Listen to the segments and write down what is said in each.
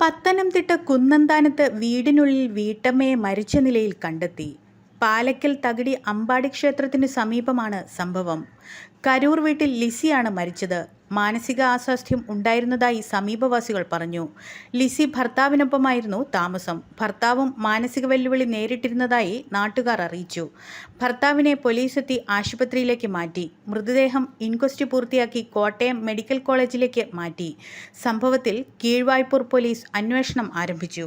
പത്തനംതിട്ട കുന്നന്താനത്ത് വീടിനുള്ളിൽ വീട്ടമ്മയെ മരിച്ച നിലയിൽ കണ്ടെത്തി. പാലക്കൽ തകിടി അമ്പാടി ക്ഷേത്രത്തിന് സമീപമാണ് സംഭവം. കരൂർ വീട്ടിൽ ലിസിയാണ് മരിച്ചത്. മാനസിക ആസ്വാസ്ഥ്യം ഉണ്ടായിരുന്നതായി സമീപവാസികൾ പറഞ്ഞു. ലിസി ഭർത്താവിനൊപ്പമായിരുന്നു താമസം. ഭർത്താവും മാനസിക വെല്ലുവിളി നേരിട്ടിരുന്നതായി നാട്ടുകാർ അറിയിച്ചു. ഭർത്താവിനെ പോലീസെത്തി ആശുപത്രിയിലേക്ക് മാറ്റി. മൃതദേഹം ഇൻക്വസ്റ്റ് പൂർത്തിയാക്കി കോട്ടയം മെഡിക്കൽ കോളേജിലേക്ക് മാറ്റി. സംഭവത്തിൽ കീഴ്വായ്പൂർ പോലീസ് അന്വേഷണം ആരംഭിച്ചു.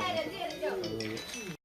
해결해야된대 요.